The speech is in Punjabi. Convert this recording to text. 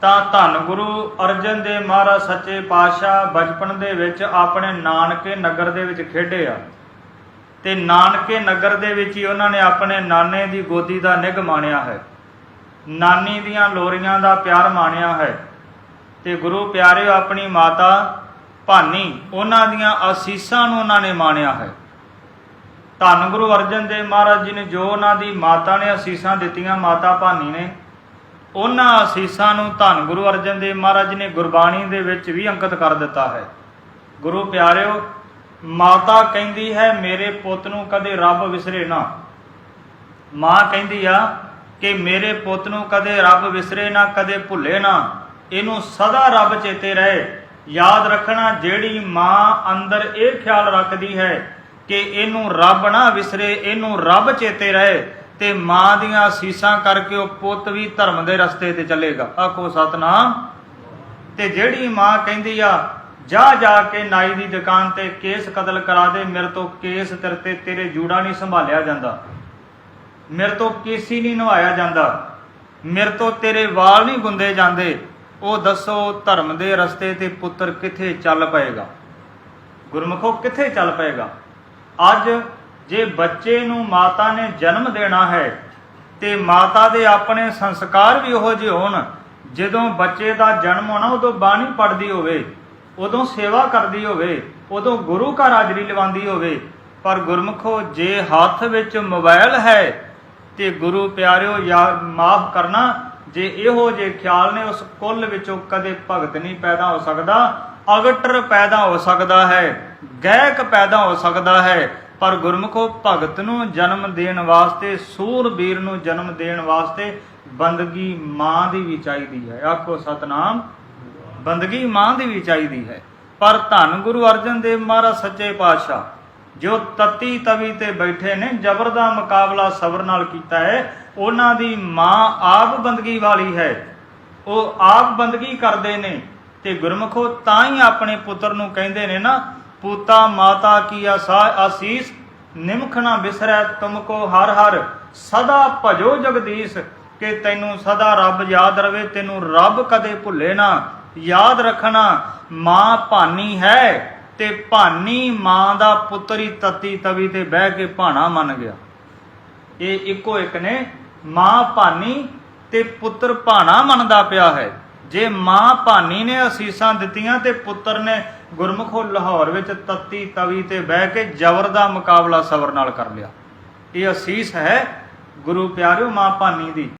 ਤਾਂ ਧੰਨ ਗੁਰੂ ਅਰਜਨ ਦੇਵ ਮਹਾਰਾਜ ਸੱਚੇ ਪਾਤਸ਼ਾਹ ਬਚਪਨ ਦੇ ਵਿੱਚ ਆਪਣੇ ਨਾਨਕੇ ਨਗਰ ਦੇ ਵਿੱਚ ਖੇਡੇ ਆ। ਤੇ ਨਾਨਕੇ ਨਗਰ ਦੇ ਵਿੱਚ ਹੀ ਉਹਨਾਂ ਨੇ ਆਪਣੇ ਨਾਨੇ ਦੀ ਗੋਦੀ ਦਾ ਨਿਗ ਮਾਣਿਆ ਹੈ। ਨਾਨੀ ਦੀਆਂ ਲੋਰੀਆਂ ਦਾ ਪਿਆਰ ਮਾਣਿਆ ਹੈ। ਤੇ ਗੁਰੂ ਪਿਆਰਿਓ, ਆਪਣੀ ਮਾਤਾ ਭਾਨੀ ਉਹਨਾਂ ਦੀਆਂ ਅਸੀਸਾਂ ਨੂੰ ਉਹਨਾਂ ਨੇ ਮਾਣਿਆ ਹੈ। ਧੰਨ ਗੁਰੂ ਅਰਜਨ ਦੇਵ ਮਹਾਰਾਜ ਜੀ ਨੇ ਜੋ ਉਹਨਾਂ ਦੀ ਮਾਤਾ ਨੇ ਅਸੀਸਾਂ ਦਿੱਤੀਆਂ, ਮਾਤਾ ਭਾਨੀ ਨੇ ਉਹਨਾਂ ਅਸੀਸਾਂ ਨੂੰ ਧੰਨ ਗੁਰੂ ਅਰਜਨ ਦੇਵ ਮਹਾਰਾਜ ਨੇ ਗੁਰਬਾਣੀ ਦੇ ਵਿੱਚ ਵੀ ਅੰਕਿਤ ਕਰ ਦਿੱਤਾ ਹੈ। ਗੁਰੂ ਪਿਆਰਿਓ, ਮਾਤਾ ਕਹਿੰਦੀ ਹੈ, ਮੇਰੇ ਪੁੱਤ ਨੂੰ ਕਦੇ ਰੱਬ ਵਿਸਰੇ ਨਾ। ਮਾਂ ਕਹਿੰਦੀ ਆ ਕਿ ਮੇਰੇ ਪੁੱਤ ਨੂੰ ਕਦੇ ਰੱਬ ਵਿਸਰੇ ਨਾ, ਕਦੇ ਭੁੱਲੇ ਨਾ। ਇਹਨੂੰ ਸਦਾ ਰੱਬ ਚੇਤੇ ਰਹੇ। ਯਾਦ ਰੱਖਣਾ ਜਿਹੜੀ ਮਾਂ ਅੰਦਰ ਇਹ ਖਿਆਲ ਰੱਖਦੀ ਹੈ ਕਿ ਇਹਨੂੰ ਰੱਬ ਨਾ ਵਿਸਰੇ, ਇਹਨੂੰ ਰੱਬ ਚੇਤੇ ਰਹੇ। ਤੇ ਮਾਂ ਦੀਆਂ ਅਸੀਸਾਂ ਕਰਕੇ ਉਹ ਪੁੱਤ ਵੀ ਧਰਮ ਦੇ ਰਸਤੇ ਤੇ ਚੱਲੇਗਾ। ਆਖੋ ਸਤਨਾਮ। ਤੇ ਜਿਹੜੀ ਮਾਂ ਕਹਿੰਦੀ ਆ, ਜਾ ਜਾ ਕੇ ਨਾਈ ਦੀ ਦੁਕਾਨ ਤੇ ਕੇਸ ਕਤਲ ਕਰਾ ਦੇ, ਮੇਰੇ ਤੋਂ ਕੇਸ ਤੇਰੇ ਤੇ ਤੇਰੇ ਜੂੜਾ ਨਹੀਂ ਸੰਭਾਲਿਆ ਜਾਂਦਾ। ਮੇਰੇ ਤੋਂ ਕੇਸ ਹੀ ਨਹੀਂ ਨਵਾਇਆ ਜਾਂਦਾ। ਮੇਰੇ ਤੋਂ ਤੇਰੇ ਵਾਲ ਨਹੀਂ ਗੁੰਦੇ ਜਾਂਦੇ। ਉਹ ਦੱਸੋ ਧਰਮ ਦੇ ਰਸਤੇ ਤੇ ਪੁੱਤਰ ਕਿੱਥੇ ਚੱਲ ਪਏਗਾ? ਗੁਰਮੁਖੋ, ਕਿੱਥੇ ਚੱਲ ਪਏਗਾ? ਅੱਜ ਜੇ ਬੱਚੇ ਨੂੰ ਮਾਤਾ ਨੇ ਜਨਮ ਦੇਣਾ ਹੈ ਤੇ ਮਾਤਾ ਦੇ ਆਪਣੇ ਸੰਸਕਾਰ ਵੀ ਉਹੋ ਜਿਹੇ ਹੋਣ, ਜਦੋਂ ਬੱਚੇ ਦਾ ਜਨਮ ਹੋਣਾ, ਉਦੋਂ ਬਾਣੀ ਪੜਦੀ ਹੋਵੇ, ਉਦੋਂ ਸੇਵਾ ਕਰਦੀ ਹੋਵੇ, ਉਦੋਂ ਗੁਰੂ ਘਰ ਹਾਜ਼ਰੀ ਲਵਾਉਂਦੀ ਹੋਵੇ, ਪਰ ਗੁਰਮੁਖੋ, ਜੇ ਹੱਥ ਵਿੱਚ ਮੋਬਾਈਲ ਹੈ ਤੇ ਗੁਰੂ ਪਿਆਰਿਓ, ਯਾਰ, ਮਾਫ ਕਰਨਾ, ਜੇ ਇਹੋ ਜੇ ਖਿਆਲ ਨੇ, ਉਸ ਕੁੱਲ ਵਿੱਚੋਂ ਕਦੇ ਭਗਤ ਨਹੀਂ ਪੈਦਾ ਹੋ ਸਕਦਾ, ਅਗਟਰ ਪੈਦਾ ਹੋ ਸਕਦਾ ਹੈ ਗਹਿਕ ਪੈਦਾ ਹੋ ਸਕਦਾ ਹੈ ਪਰ ਗੁਰਮੁਖੋ ਭਗਤ ਨੂੰ ਜਨਮ ਦੇਣ ਵਾਸਤੇ ਸੂਰਬੀਰ ਨੂੰ ਜਨਮ ਦੇਣ ਵਾਸਤੇ ਬੰਦਗੀ ਮਾਂ ਦੀ ਵੀ ਚਾਹੀਦੀ ਹੈ। ਆਖੋ ਸਤਨਾਮ, ਬੰਦਗੀ ਮਾਂ ਦੀ ਵੀ ਚਾਹੀਦੀ ਹੈ। ਪਰ ਧੰਨ ਗੁਰੂ ਅਰਜਨ ਦੇਵ ਮਹਾਰਾਜ, ਸੱਚੇ ਪਾਤਸ਼ਾਹ, ਜੋ ਤਤੀ ਤਵੀ ਤੇ ਬੈਠੇ ਨੇ, ਜ਼ਬਰ ਦਾ ਮੁਕਾਬਲਾ ਸਬਰ ਨਾਲ ਕੀਤਾ ਹੈ, ਉਹਨਾਂ ਦੀ ਮਾਂ ਆਪ ਬੰਦਗੀ ਵਾਲੀ ਹੈ। ਉਹ ਆਪ ਬੰਦਗੀ ਕਰਦੇ ਨੇ ਤੇ ਗੁਰਮੁਖੋ ਤਾਂ ਹੀ ਆਪਣੇ ਪੁੱਤਰ ਨੂੰ ਕਹਿੰਦੇ ਨੇ ਨਾ ਪੂਤਾ ਮਾਤਾ ਕੀ ਆਸਾ ਆਸੀਸ ਨਿਮਖ ਨਾ ਬਿਸਰੈ ਤੁਮਕੋ ਹਰ ਹਰ, ਸਦਾ ਭਜੋ ਜਗਦੀਸ਼, ਕਿ ਤੈਨੂੰ ਸਦਾ ਰੱਬ ਯਾਦ ਰਵੇ, ਤੈਨੂੰ ਰੱਬ ਕਦੇ ਭੁੱਲੇ ਨਾ। ਯਾਦ ਰੱਖਣਾ, ਮਾਂ ਭਾਨੀ ਹੈ, ਤੇ ਭਾਨੀ ਮਾਂ ਦਾ ਪੁੱਤਰ ਹੀ ਤਤੀ ਤਵੀ ਤੇ ਬਹਿ ਕੇ ਭਾਣਾ ਮੰਨ ਗਿਆ। ਇਹ ਇੱਕੋ ਇੱਕ ਨੇ, ਮਾਂ ਭਾਨੀ ਤੇ ਪੁੱਤਰ ਭਾਣਾ ਮੰਨਦਾ ਪਿਆ ਹੈ। ਜੇ ਮਾਂ ਭਾਨੀ ਨੇ ਅਸੀਸਾਂ ਦਿੱਤੀਆਂ ਤੇ ਪੁੱਤਰ ਨੇ ਗੁਰਮੁਖੋ ਲਾਹੌਰ ਵਿੱਚ ਤੱਤੀ ਤਵੀ ਤੇ ਬਹਿ ਕੇ ਜ਼ਬਰ ਦਾ ਮੁਕਾਬਲਾ ਸਬਰ ਨਾਲ ਕਰ ਲਿਆ। ਇਹ ਅਸੀਸ ਹੈ ਗੁਰੂ ਪਿਆਰਿਓ ਮਾਂ ਭਾਨੀ ਦੀ।